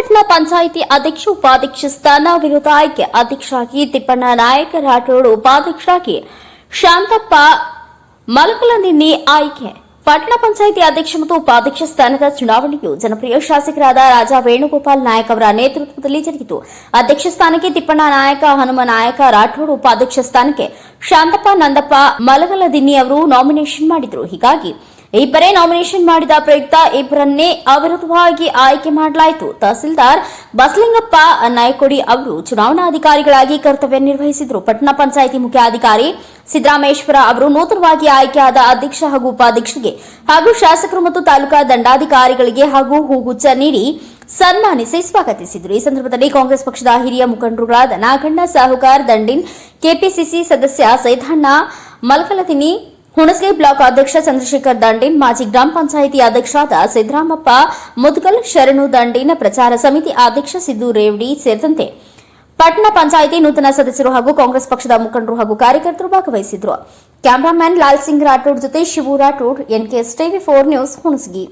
ಪಟ್ಟಣ ಪಂಚಾಯಿತಿ ಅಧ್ಯಕ್ಷ, ಉಪಾಧ್ಯಕ್ಷ ಸ್ಥಾನ ವಿರುದ್ಧ ಆಯ್ಕೆ ಅಧ್ಯಕ್ಷರಾಗಿ ತಿಪ್ಪಣ್ಣ ನಾಯಕ, ರಾಠೋಡ್ ಉಪಾಧ್ಯಕ್ಷರಾಗಿ ಶಾಂತಪ್ಪ ಮಲಕಲನಿನ್ನಿ ಆಯ್ಕೆ. ಪಟ್ಟಣ ಪಂಚಾಯಿತಿ ಅಧ್ಯಕ್ಷ ಮತ್ತು ಉಪಾಧ್ಯಕ್ಷ ಸ್ಥಾನದ ಚುನಾವಣೆಯು ಜನಪ್ರಿಯ ಶಾಸಕರಾದ ರಾಜಾ ವೇಣುಗೋಪಾಲ್ ನಾಯಕ್ ಅವರ ನೇತೃತ್ವದಲ್ಲಿ ಜರುಗಿತು. ಅಧ್ಯಕ್ಷ ಸ್ಥಾನಕ್ಕೆ ತಿಪ್ಪಣ್ಣ ನಾಯಕ, ಹನುಮ ನಾಯಕ, ರಾಠೋಡ್ ಉಪಾಧ್ಯಕ್ಷ ಸ್ಥಾನಕ್ಕೆ ಶಾಂತಪ್ಪ, ನಂದಪ್ಪ ಮಲಗಲದಿನ್ನಿ ಅವರು ನಾಮಿನೇಷನ್ ಮಾಡಿದರು. ಹೀಗಾಗಿ ಇಬ್ಬರೇ ನಾಮಿನೇಷನ್ ಮಾಡಿದ ಪ್ರಯುಕ್ತ ಇಬ್ಬರನ್ನೇ ಅವಿರೋಧವಾಗಿ ಆಯ್ಕೆ ಮಾಡಲಾಯಿತು. ತಹಸೀಲ್ದಾರ್ ಬಸಲಿಂಗಪ್ಪ ನಾಯ್ಕೊಡಿ ಅವರು ಚುನಾವಣಾಧಿಕಾರಿಗಳಾಗಿ ಕರ್ತವ್ಯ ನಿರ್ವಹಿಸಿದರು. ಪಟ್ಟಣ ಪಂಚಾಯಿತಿ ಮುಖ್ಯಾಧಿಕಾರಿ ಸಿದ್ದರಾಮೇಶ್ವರ ಅವರು ನೂತನವಾಗಿ ಆಯ್ಕೆಯಾದ ಅಧ್ಯಕ್ಷ ಹಾಗೂ ಉಪಾಧ್ಯಕ್ಷರಿಗೆ ಹಾಗೂ ಶಾಸಕರು ಮತ್ತು ತಾಲೂಕಾ ದಂಡಾಧಿಕಾರಿಗಳಿಗೆ ಹಾಗೂ ಹೂಗುಚ್ಚ ನೀಡಿ ಸನ್ಮಾನಿಸಿ ಸ್ವಾಗತಿಸಿದರು. ಈ ಸಂದರ್ಭದಲ್ಲಿ ಕಾಂಗ್ರೆಸ್ ಪಕ್ಷದ ಹಿರಿಯ ಮುಖಂಡರುಗಳಾದ ನಾಗಣ್ಣ ಸಾಹುಕಾರ್, ದಂಡಿನ್, ಕೆಪಿಸಿಸಿ ಸದಸ್ಯ ಸೈದಣ್ಣ ಮಲ್ಕಲತಿನಿ ಹುಣಸಗಿ ಬ್ಲಾಕ್ ಅಧ್ಯಕ್ಷ ಚಂದ್ರಶೇಖರ್ ದಂಡಿನ್, ಮಾಜಿ ಗ್ರಾಮ ಪಂಚಾಯಿತಿ ಅಧ್ಯಕ್ಷರಾದ ಸಿದ್ದರಾಮಪ್ಪ, ಮುದ್ಗಲ್ ಶರಣು ದಂಡಿನ ಪ್ರಚಾರ ಸಮಿತಿ ಅಧ್ಯಕ್ಷ ಸಿದ್ದು ರೇವಡಿ ಸೇರಿದಂತೆ ಪಟ್ಟಣ ಪಂಚಾಯಿತಿ ನೂತನ ಸದಸ್ಯರು ಹಾಗೂ ಕಾಂಗ್ರೆಸ್ ಪಕ್ಷದ ಮುಖಂಡರು ಹಾಗೂ ಕಾರ್ಯಕರ್ತರು ಭಾಗವಹಿಸಿದ್ರು. ಕ್ಯಾಮರಾಮ್ಯಾನ್ ಲಾಲ್ ಸಿಂಗ್ ರಾಠೋಡ್ ಜೊತೆ Shivu Rathod, NKS TV four news, Hunasagi.